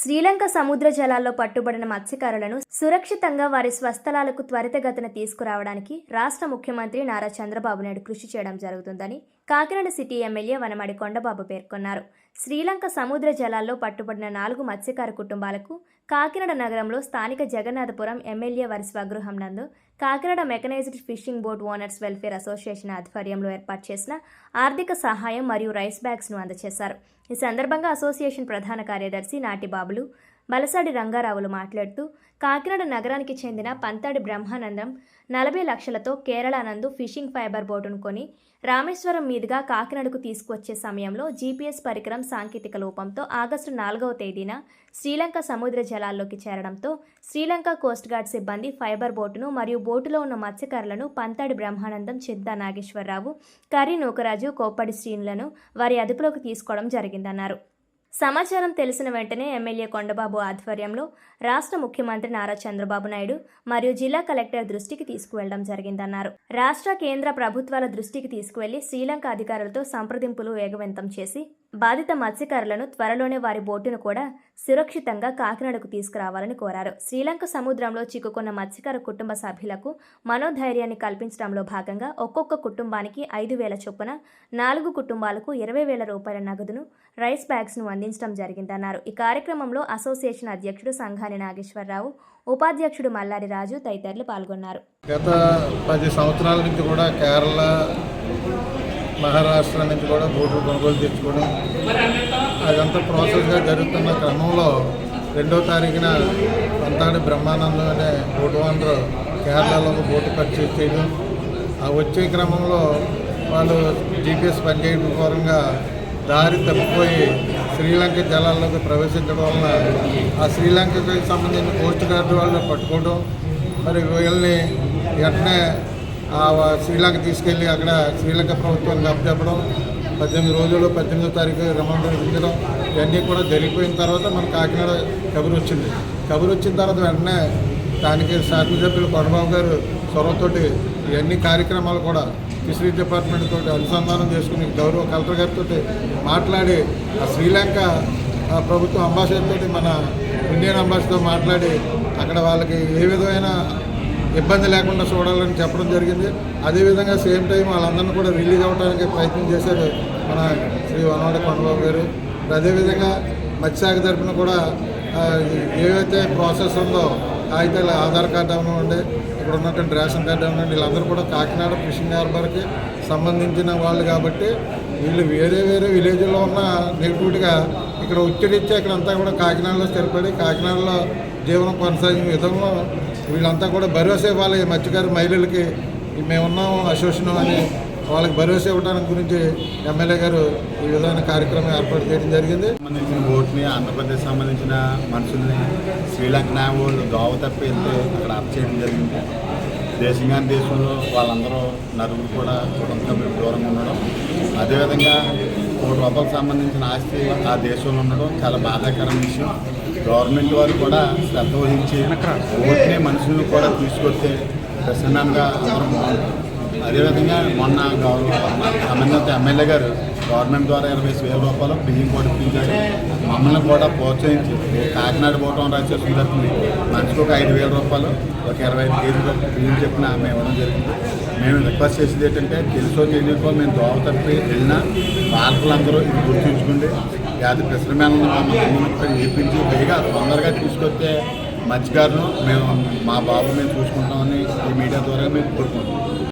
శ్రీలంక సముద్ర జలాల్లో పట్టుబడిన మత్స్యకారులను సురక్షితంగా వారి స్వస్థలాలకు త్వరితగతిన తీసుకురావడానికి రాష్ట్ర ముఖ్యమంత్రి నారా చంద్రబాబు నాయుడు కృషి చేయడం జరుగుతుందని కాకినాడ సిటీ ఎమ్మెల్యే వనమాడి కొండబాబు పేర్కొన్నారు. శ్రీలంక సముద్ర జలాల్లో పట్టుబడిన నాలుగు మత్స్యకార కుటుంబాలకు కాకినాడ నగరంలో స్థానిక జగన్నాథపురం ఎమ్మెల్యే వారి స్వగృహం నందు Kakinada mechanized fishing boat owners welfare association ఆధ్వర్యంలో ఏర్పాటు చేసిన ఆర్థిక సహాయం మరియు రైస్ బ్యాగ్స్ను అందజేశారు. ఈ సందర్భంగా అసోసియేషన్ ప్రధాన కార్యదర్శి నాటిబాబులు బలసాడి రంగారావులు మాట్లాడుతూ కాకినాడ నగరానికి చెందిన పంతాడి బ్రహ్మానందం నలభై లక్షలతో కేరళ నందు ఫిషింగ్ ఫైబర్ బోటును కొని రామేశ్వరం మీదుగా కాకినాడకు తీసుకువచ్చే సమయంలో జీపీఎస్ పరికరం సాంకేతిక లోపంతో ఆగస్టు నాలుగవ తేదీన శ్రీలంక సముద్ర జలాల్లోకి చేరడంతో శ్రీలంక కోస్ట్ గార్డ్ సిబ్బంది ఫైబర్ బోటును మరియు బోటులో ఉన్న మత్స్యకారులను పంతాడి బ్రహ్మానందం చిద్దా నాగేశ్వరరావు కరీ నూకరాజు కోప్పడి శ్రీనులను వారి అదుపులోకి తీసుకోవడం జరిగిందన్నారు. సమాచారం తెలిసిన వెంటనే ఎమ్మెల్యే కొండబాబు ఆధ్వర్యంలో రాష్ట్ర ముఖ్యమంత్రి నారా చంద్రబాబు నాయుడు మరియు జిల్లా కలెక్టర్ దృష్టికి తీసుకువెళ్ళడం జరిగిందన్నారు. రాష్ట్ర కేంద్ర ప్రభుత్వాల దృష్టికి తీసుకువెళ్ళి శ్రీలంక అధికారులతో సంప్రదింపులు వేగవంతం చేసి బాధిత మత్స్యకారులను త్వరలోనే వారి బోటును కూడా సురక్షితంగా కాకినాడకు తీసుకురావాలని కోరారు. శ్రీలంక సముద్రంలో చిక్కుకున్న మత్స్యకార కుటుంబ సభ్యులకు మనోధైర్యాన్ని కల్పించడంలో భాగంగా ఒక్కొక్క కుటుంబానికి ఐదు వేల చొప్పున నాలుగు కుటుంబాలకు ఇరవై వేల రూపాయల నగదును రైస్ బ్యాగ్స్ను అందించడం జరిగిందన్నారు. ఈ కార్యక్రమంలో అసోసియేషన్ అధ్యక్షుడు సంఘాని నాగేశ్వరరావు ఉపాధ్యక్షుడు మల్లారి రాజు తదితరులు పాల్గొన్నారు. గత పది సంవత్సరాల నుంచి కూడా కేరళ మహారాష్ట్ర నుంచి కూడా బోట్లు కొనుగోలు తెచ్చుకోవడం అదంతా ప్రాసెస్గా జరుగుతున్న క్రమంలో రెండో తారీఖున పంతాడి బ్రహ్మానందం అనే బోటు వనరు కేరళలో ఒక బోటు పర్చేజ్ చేయడం. ఆ వచ్చే క్రమంలో వాళ్ళు జీపీఎస్ పనిచేయడం పూర్వంగా దారి తప్పిపోయి శ్రీలంక జలాల్లోకి ప్రవేశించడం వలన ఆ శ్రీలంకకి సంబంధించిన కోస్ట్ గార్డు వాళ్ళు పట్టుకోవడం. మరి వీళ్ళని వెంటనే శ్రీలంక తీసుకెళ్ళి అక్కడ శ్రీలంక ప్రభుత్వానికి అప్పచెప్పడం పద్దెనిమిది రోజులు పద్దెనిమిదో తారీఖు రమణ విధించడం ఇవన్నీ కూడా జరిగిపోయిన తర్వాత మన కాకినాడ కబురు వచ్చింది. కబురు వచ్చిన తర్వాత వెంటనే దానికి శాసనసభ్యులు కొండబాబు గారు చొరవతోటి ఇవన్నీ కార్యక్రమాలు కూడా ఫిషరీస్ డిపార్ట్మెంట్ తోటి అనుసంధానం చేసుకుని గౌరవ కలెక్టర్ గారితో మాట్లాడి ఆ శ్రీలంక ప్రభుత్వం అంబాసిడర్ తోటి మన ఇండియన్ అంబాసిడర్ మాట్లాడి అక్కడ వాళ్ళకి ఏ విధమైన ఇబ్బంది లేకుండా చూడాలని చెప్పడం జరిగింది. అదేవిధంగా సేమ్ టైం వాళ్ళందరినీ కూడా రిలీజ్ అవ్వడానికి ప్రయత్నం చేశారు మన శ్రీ వనవాడ కొండబాబు గారు. అదేవిధంగా మత్స్యశాఖ తరఫున కూడా ఏవైతే ప్రాసెస్ ఉందో కాగితాలు ఆధార్ కార్డు అవనివ్వండి ఇక్కడ ఉన్నటువంటి రేషన్ కార్డు అవనివ్వండి వీళ్ళందరూ కూడా కాకినాడ ఫిషింగ్ హార్బర్కి సంబంధించిన వాళ్ళు కాబట్టి వీళ్ళు వేరే వేరే విలేజ్లో ఉన్న నెగిటివిటీగా ఇక్కడ ఉచ్చరిచ్చి ఇక్కడ అంతా కూడా కాకినాడలో స్థిరపడి కాకినాడలో జీవనం కొనసాగిన విధంలో వీళ్ళంతా కూడా భరోసా ఇవ్వాలి. ఈ మత్స్యకారు మహిళలకి మేమున్నాం అసోసియేషన్ అని వాళ్ళకి భరోసా ఇవ్వడానికి గురించి ఎమ్మెల్యే గారు ఈ విధమైన కార్యక్రమం ఏర్పాటు చేయడం జరిగింది. సంబంధించిన బోట్ని ఆంధ్రప్రదేశ్ సంబంధించిన మనుషుల్ని శ్రీలంక న్యాయ వాళ్ళు దోవ తప్పి వెళ్తే అక్కడ అప్ చేయడం జరిగింది. దేశంగాని దేశంలో వాళ్ళందరూ నలుగురు కూడా కుటుంబ దూరంగా ఉండడం. అదేవిధంగా కోటి రూపాయలకు సంబంధించిన ఆస్తి ఆ దేశంలో ఉండడం చాలా బాధాకరమైన విషయం. గవర్నమెంట్ వారు కూడా శ్రద్ధ వహించి ఓట్నే మనుషులను కూడా తీసుకొస్తే ప్రసన్నంగా అందరం బాగుంటుంది అదేవిధంగా మొన్న గౌరవ సంబంధిత ఎమ్మెల్యే గారు గవర్నమెంట్ ద్వారా ఇరవై వేల రూపాయలు బియ్యం కూడా మమ్మల్ని కూడా ప్రోత్సహించి కాకినాడ పోవటం రాసేసిన తరఫున మనిషికి ఒక ఐదు వేల రూపాయలు ఒక ఇరవై ఐదు కేజీలు బియ్యం చెప్పిన ఆమె ఇవ్వడం జరిగింది. మేము రిక్వెస్ట్ చేసేది ఏంటంటే తెలుసో తెలియకో మేము దోవ తప్పి వెళ్ళినా పాలకులందరూ ఇది గుర్తుంచుకుంటే వ్యాధి మేము మమ్మల్ని నేర్పించి పైగా తొందరగా తీసుకొస్తే మత్స్యకారులు మేము మా బాబు మేము చూసుకుంటామని ఈ మీడియా ద్వారా మేము కోరుకుంటున్నాం.